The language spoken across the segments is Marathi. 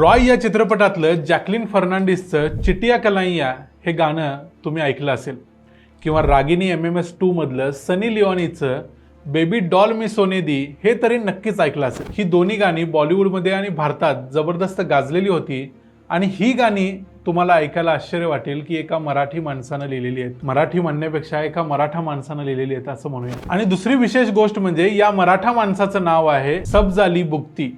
रॉय या चित्रपटातलं जॅकलिन फर्नांडिसचं चिटिया कलाइया हे गाणं तुम्ही ऐकलं असेल. किंवा रागिनी एम एम एस टूमधलं सनी लिओनीचं बेबी डॉल मी सोनेदी हे तरी नक्कीच ऐकलं असेल. ही दोन्ही गाणी बॉलिवूडमध्ये आणि भारतात जबरदस्त गाजलेली होती आणि ही गाणी तुम्हाला ऐकायला आश्चर्य वाटेल की एका मराठी माणसानं लिहिलेली आहेत. मराठी म्हणण्यापेक्षा एका मराठा माणसानं लिहिलेली आहेत असं म्हणूया. आणि दुसरी विशेष गोष्ट म्हणजे या मराठा माणसाचं नाव आहे सबजाली बुक्ती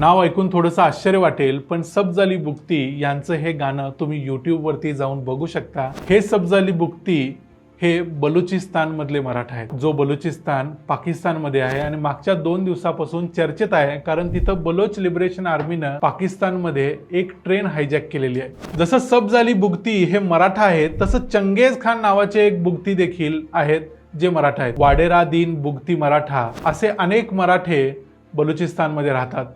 नाव ऐकून थोडंसं आश्चर्य वाटेल पण सबजाली बुक्ती यांचं हे गाणं तुम्ही यूट्यूबवरती जाऊन बघू शकता. हे सबजाली बुक्ती हे बलुचिस्तानमधले मराठा आहेत. जो बलुचिस्तान पाकिस्तानमध्ये आहे आणि मागच्या दोन दिवसापासून चर्चेत आहे कारण तिथं बलोच लिबरेशन आर्मीनं पाकिस्तानमध्ये एक ट्रेन हायजॅक केलेली आहे. जसं सबजाली बुगती हे मराठा आहेत तसं चंगेज खान नावाचे एक बुगती देखील आहेत जे मराठा आहेत. वाडेरा दिन बुगती मराठा असे अनेक मराठे बलुचिस्तानमध्ये राहतात.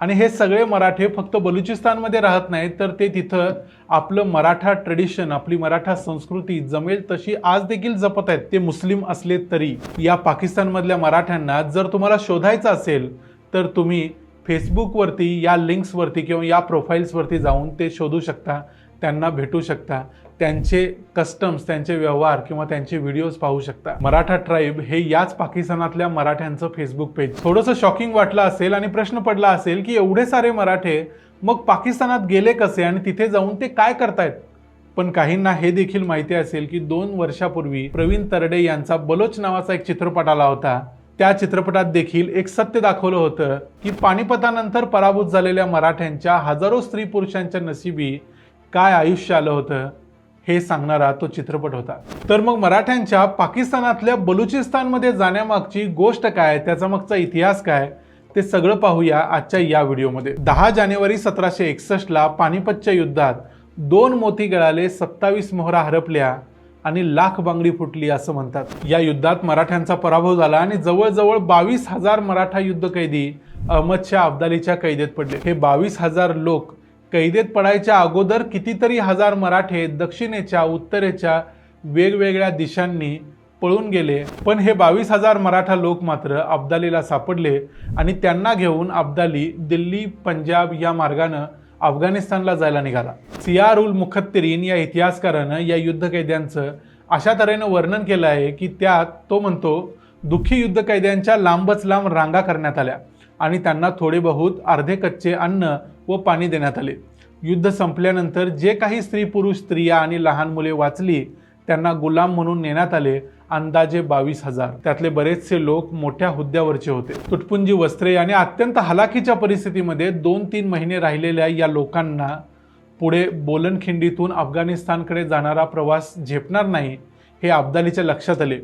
आणि हे सगळे मराठे फक्त बलुचिस्तानमध्ये राहत नाहीत तर ते तिथं आपलं मराठा ट्रेडिशन आपली मराठा संस्कृती जमेल तशी आज देखील जपत आहेत. ते मुस्लिम असले तरी या पाकिस्तानमधल्या मराठ्यांना जर तुम्हाला शोधायचं असेल तर तुम्ही फेसबुकवरती या लिंक्सवरती किंवा या प्रोफाईल्सवरती जाऊन ते शोधू शकता त्यांना भेटू शकता. त्यांचे कस्टम्स त्यांचे व्यवहार किंवा त्यांचे व्हिडिओज पाहू शकता. मराठा ट्राईब हे याच पाकिस्तानातल्या मराठ्यांचं फेसबुक पेज थोडंसं शॉकिंग वाटलं असेल आणि प्रश्न पडला असेल की एवढे सारे मराठे मग पाकिस्तानात गेले कसे आणि तिथे जाऊन ते काय करतायत? पण काहींना हे देखील माहिती असेल की दोन वर्षापूर्वी प्रवीण तरडे यांचा बलोच नावाचा एक चित्रपट आला होता. त्या चित्रपटात देखील एक सत्य दाखवलं होतं की पानिपतानंतर पराभूत झालेल्या मराठ्यांच्या हजारो स्त्री पुरुषांच्या नशिबी काय आयुष्य आलं होतं. हे सांगणारा तो चित्रपट होता. तर मग मराठ्यांच्या पाकिस्तानातल्या बलुचिस्तानमध्ये जाण्यामागची गोष्ट काय? त्याचा मागचा इतिहास काय? ते सगळं पाहूया आजच्या या व्हिडिओमध्ये. दहा जानेवारी सतराशे एकसष्टला पानिपतच्या युद्धात दोन मोती गळाले सत्तावीस मोहरा हरपल्या आणि लाख बांगडी फुटली असं म्हणतात. या युद्धात मराठ्यांचा पराभव झाला आणि जवळजवळ बावीस हजार मराठा युद्ध कैदी अहमदशा अब्दालीच्या कैदेत पडले. हे बावीस हजार लोक कैदेत पडायच्या अगोदर कितीतरी हजार मराठे दक्षिणेच्या उत्तरेच्या वेगवेगळ्या दिशांनी पळून गेले. पण हे बावीस हजार मराठा लोक मात्र अब्दालीला सापडले आणि त्यांना घेऊन अब्दाली दिल्ली पंजाब या मार्गानं अफगाणिस्तानला जायला निघाला. सियार उल मुखत्तरीन या इतिहासकारानं या युद्ध कैद्यांचं अशा तऱ्हेनं वर्णन केलं आहे की त्यात तो म्हणतो दुःखी युद्ध कैद्यांच्या लांबच लांब रांगा करण्यात आल्या. आणि त्यांना थोडे बहुत अर्धे कच्चे अन्न व पाणी देण्यात आले. युद्ध संपल्यानंतर जे काही स्त्री पुरुष स्त्रिया आणि लहान मुले वाचली त्यांना गुलाम म्हणून नेण्यात आले अंदाजे बावीस हजार. त्यातले बरेचसे लोक मोठ्या हुद्द्यावरचे होते. तुटपुंजी वस्त्रे आणि अत्यंत हलाखीच्या परिस्थितीमध्ये दोन तीन महिने राहिलेल्या या लोकांना पुढे बोलनखिंडीतून अफगाणिस्तानकडे जाणारा प्रवास झेपणार नाही हे अब्दालीच्या लक्षात आले.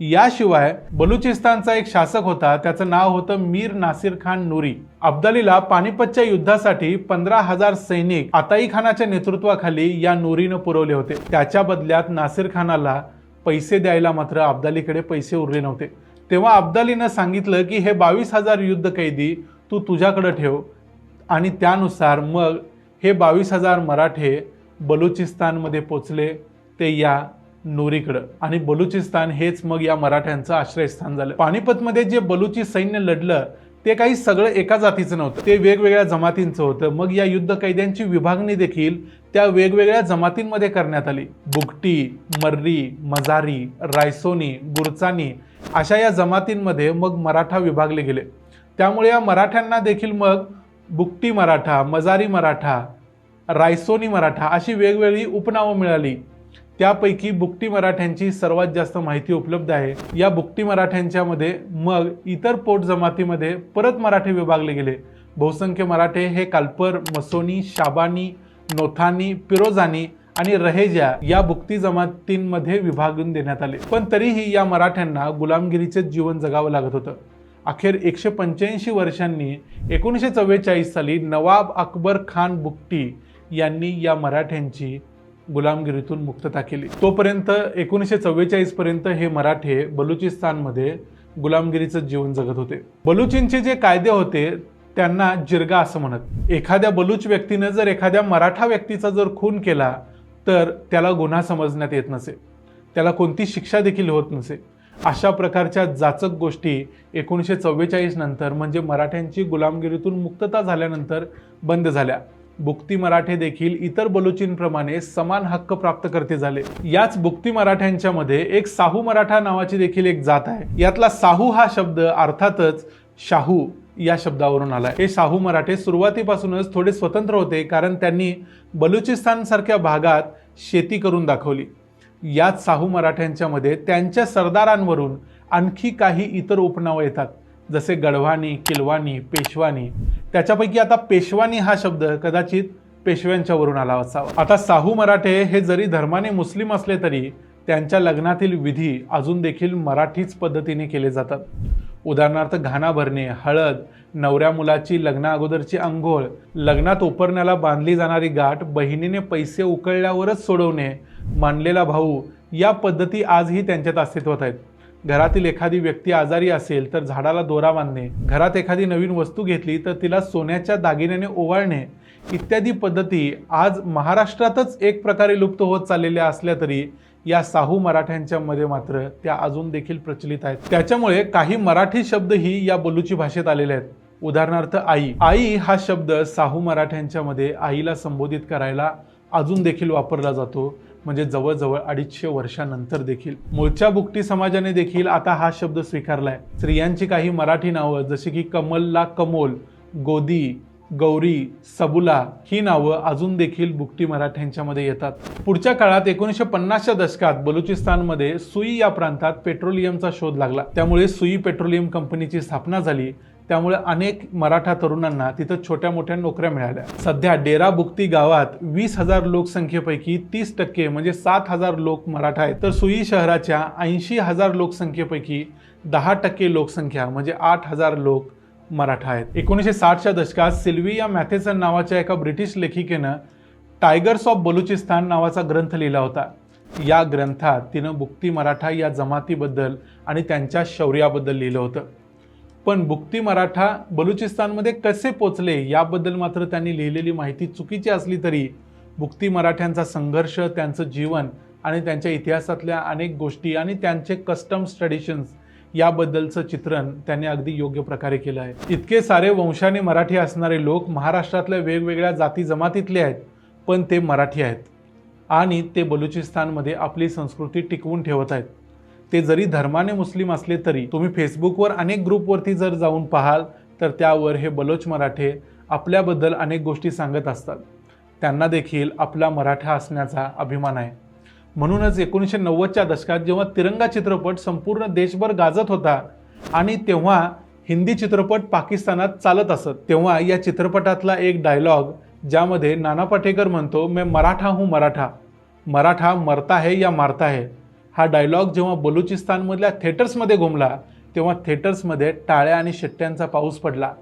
याशिवाय बलुचिस्तानचा एक शासक होता त्याचं नाव होतं मीर नासिर खान नुरी. अब्दालीला पानिपतच्या युद्धासाठी पंधरा हजार सैनिक आताई खानाच्या नेतृत्वाखाली या नुरीनं पुरवले होते. त्याच्या बदल्यात नासिर खानाला पैसे द्यायला मात्र अब्दालीकडे पैसे उरले नव्हते. तेव्हा अब्दालीनं सांगितलं की हे बावीस हजार युद्ध कैदी तू तुझ्याकडं ठेव आणि त्यानुसार मग हे बावीस हजार मराठे बलुचिस्तानमध्ये पोचले ते या नोरीकडं. आणि बलुचिस्तान हेच मग या मराठ्यांचं आश्रयस्थान झालं. पानिपतमध्ये जे बलुची सैन्य लढलं ते काही सगळं एका जातीचं नव्हतं. ते वेगवेगळ्या जमातींचं होतं. मग या युद्ध कैद्यांची विभागणी देखील त्या वेगवेगळ्या जमातींमध्ये करण्यात आली. बुगटी मर्री मजारी रायसोनी गुरचानी अशा या जमातींमध्ये मग मराठा विभागले गेले. त्यामुळे या मराठ्यांना देखील मग बुकटी मराठा मजारी मराठा रायसोनी मराठा अशी वेगवेगळी उपनावं मिळाली. त्यापैकी बुकटी मराठ्यांची सर्वात जास्त माहिती उपलब्ध आहे. या बुकटी मराठ्यांच्यामध्ये मग इतर पोट जमातीमध्ये परत मराठे विभागले गेले. बहुसंख्य मराठे हे काल्पर मसोनी शाबानी नोथानी पिरोजानी आणि रहेजा या बुक्ती जमातींमध्ये विभागून देण्यात आले. पण तरीही या मराठ्यांना गुलामगिरीचेच जीवन जगावं लागत होतं. अखेर एकशे पंच्याऐंशी वर्षांनी एकोणीसशे चव्वेचाळीस साली नवाब अकबर खान बुकटी यांनी या मराठ्यांची गुलामगिरीतून मुक्तता केली. तोपर्यंत एकोणीसशे चव्वेचाळीसपर्यंत हे मराठे बलुचिस्तानमध्ये गुलामगिरीचं जीवन जगत होते. बलुचींचे जे कायदे होते त्यांना जिरगा असं म्हणत. एखाद्या बलूच व्यक्तीनं जर एखाद्या मराठा व्यक्तीचा जर खून केला तर त्याला गुन्हा समजण्यात येत नसे. त्याला कोणती शिक्षा देखील होत नसे. अशा प्रकारच्या जाचक गोष्टी एकोणीसशे चव्वेचाळीस नंतर म्हणजे मराठ्यांची गुलामगिरीतून मुक्तता झाल्यानंतर बंद झाल्या. बुक्ती मराठे देखील इतर बलुचींप्रमाणे समान हक्क प्राप्त करते झाले. याच बुक्ती मराठ्यांच्या मध्ये एक साहू मराठा नावाची देखील एक जात आहे. यातला साहू हा शब्द अर्थातच शाहू या शब्दावरून आला हे शाहू मराठे सुरुवातीपासूनच थोडे स्वतंत्र होते कारण त्यांनी बलुचिस्तान सारख्या भागात शेती करून दाखवली. याच साहू मराठ्यांच्या मध्ये त्यांच्या सरदारांवरून आणखी काही इतर उपनावं येतात. जसे गढवाणी किलवाणी पेशवानी त्याच्यापैकी आता पेशवानी हा शब्द कदाचित पेशव्यांच्यावरून आला असावा. आता साहू मराठे हे जरी धर्माने मुस्लिम असले तरी त्यांच्या लग्नातील विधी अजून देखील मराठीच पद्धतीने केले जातात. उदाहरणार्थ घाणा भरणे हळद नवऱ्या मुलाची लग्ना अगोदरची आंघोळ लग्नात उपरण्याला बांधली जाणारी गाठ बहिणीने पैसे उकळल्यावरच सोडवणे मानलेला भाऊ या पद्धती आजही त्यांच्यात अस्तित्वात आहेत. घरातील एखादी व्यक्ती आजारी असेल तर झाडाला दोरा बांधणे घरात एखादी नवीन वस्तू घेतली तर तिला सोन्याच्या दागिन्याने ओवाळणे इत्यादी पद्धती आज महाराष्ट्रातच एक प्रकारे लुप्त होत चाललेल्या असल्या तरी या साहू मराठ्यांच्या मध्ये मात्र त्या अजून देखील प्रचलित आहेत. त्याच्यामुळे काही मराठी शब्दही या बोलूची भाषेत आलेले आहेत. उदाहरणार्थ आई. आई हा शब्द साहू मराठ्यांच्या मध्ये आईला संबोधित करायला अजून देखील वापरला जातो. म्हणजे जवळजवळ अडीचशे वर्षानंतर देखील. मूळच्या बुकटी समाजाने देखील आता हा शब्द स्वीकारलाय. स्त्रियांची काही मराठी नावं जशी की कमलला कमोल गोदी गौरी सबुला ही नावं अजून देखील बुकटी मराठ्यांच्यामध्ये येतात. पुढच्या काळात एकोणीसशे पन्नासच्या दशकात बलुचिस्तानमध्ये सुई या प्रांतात पेट्रोलियमचा शोध लागला. त्यामुळे सुई पेट्रोलियम कंपनीची स्थापना झाली. त्यामुळे अनेक मराठा तरुणांना तिथं छोट्या मोठ्या नोकऱ्या मिळाल्या. सध्या डेरा बुक्ती गावात वीस हजार लोकसंख्येपैकी तीस टक्के म्हणजे सात हजार लोक मराठा आहेत. तर सुई शहराच्या ऐंशी हजार लोकसंख्येपैकी दहा टक्के लोकसंख्या म्हणजे आठ हजार लोक मराठा आहेत. एकोणीसशे साठच्या दशकात सिल्विया मॅथेसन नावाच्या एका ब्रिटिश लेखिकेनं टायगर्स ऑफ बलुचिस्तान नावाचा ग्रंथ लिहिला होता. या ग्रंथात तिनं बुक्ती मराठा या जमातीबद्दल आणि त्यांच्या शौर्याबद्दल लिहिलं होतं. पण बुक्ती मराठा बलुचिस्तानमध्ये कसे पोचले याबद्दल मात्र त्यांनी लिहिलेली माहिती चुकीची असली तरी बुक्ती मराठ्यांचा संघर्ष त्यांचं जीवन आणि त्यांच्या इतिहासातल्या अनेक गोष्टी आणि त्यांचे कस्टम्स ट्रेडिशन्स याबद्दलचं चित्रण त्यांनी अगदी योग्य प्रकारे केलं आहे. इतके सारे वंशाने मराठी असणारे लोक महाराष्ट्रातल्या वेगवेगळ्या जाती जमातीतले आहेत पण ते मराठी आहेत आणि ते बलुचिस्तानमध्ये आपली संस्कृती टिकवून ठेवत आहेत. ते जरी धर्माने मुस्लिम असले तरी तुम्ही फेसबुकवर अनेक ग्रुपवरती जर जाऊन पाहाल तर त्यावर हे बलोच मराठे आपल्याबद्दल अनेक गोष्टी सांगत असतात. त्यांना देखील आपला मराठा असण्याचा अभिमान आहे. म्हणूनच एकोणीसशे नव्वदच्या दशकात जेव्हा तिरंगा चित्रपट संपूर्ण देशभर गाजत होता आणि तेव्हा हिंदी चित्रपट पाकिस्तानात चालत असत तेव्हा या चित्रपटातला एक डायलॉग ज्यामध्ये नाना पाटेकर म्हणतो मैं मराठा हूँ मराठा. मराठा मरता है या मारता है. हा डायलॉग जेव्हा बलुचिस्तानमधल्या थिएटर्समध्ये घुमला तेव्हा थिएटर्समध्ये टाळ्या आणि शेट्ट्यांचा पाऊस पडला.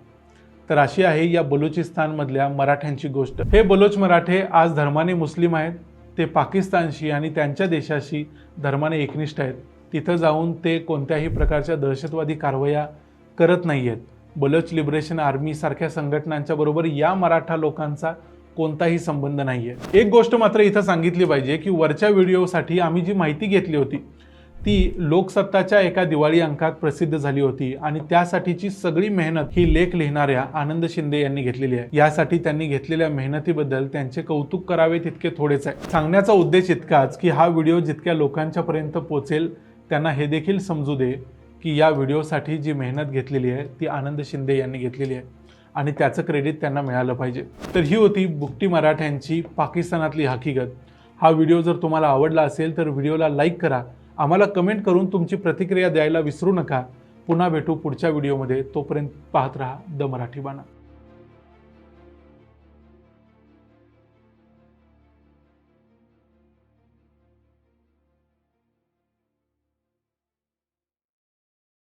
तर अशी आहे या बलुचिस्तानमधल्या मराठ्यांची गोष्ट. हे बलोच मराठे आज धर्माने मुस्लिम आहेत ते पाकिस्तानशी आणि त्यांच्या देशाशी धर्माने एकनिष्ठ आहेत. तिथं जाऊन ते कोणत्याही प्रकारच्या दहशतवादी कारवाया करत नाही आहेत बलोच लिबरेशन आर्मीसारख्या संघटनांच्या बरोबर या मराठा लोकांचा कोणताही संबंध नाही आहे एक गोष्ट मात्र इथं सांगितली पाहिजे की वरच्या व्हिडिओसाठी आम्ही जी माहिती घेतली होती ती लोकसत्ताच्या एका दिवाळी अंकात प्रसिद्ध झाली होती आणि त्यासाठीची सगळी मेहनत ही लेख लिहिणाऱ्या आनंद शिंदे यांनी घेतलेली आहे. यासाठी त्यांनी घेतलेल्या मेहनतीबद्दल त्यांचे कौतुक करावे तितके थोडेच आहे. सांगण्याचा उद्देश इतकाच की हा व्हिडिओ जितक्या लोकांच्या पर्यंत पोचेल त्यांना हे देखील समजू दे की या व्हिडिओसाठी जी मेहनत घेतलेली आहे ती आनंद शिंदे यांनी घेतलेली आहे. आणि त्याचं क्रेडिट त्यांना मिळालं पाहिजे. तर ही होती बुकटी मराठ्यांची पाकिस्तानातली हकीकत. हा व्हिडिओ जर तुम्हाला आवडला असेल तर व्हिडिओला लाईक करा. आम्हाला कमेंट करून तुमची प्रतिक्रिया द्यायला विसरू नका. पुन्हा भेटू पुढच्या व्हिडिओमध्ये तोपर्यंत पाहत राहा द मराठी बाणा.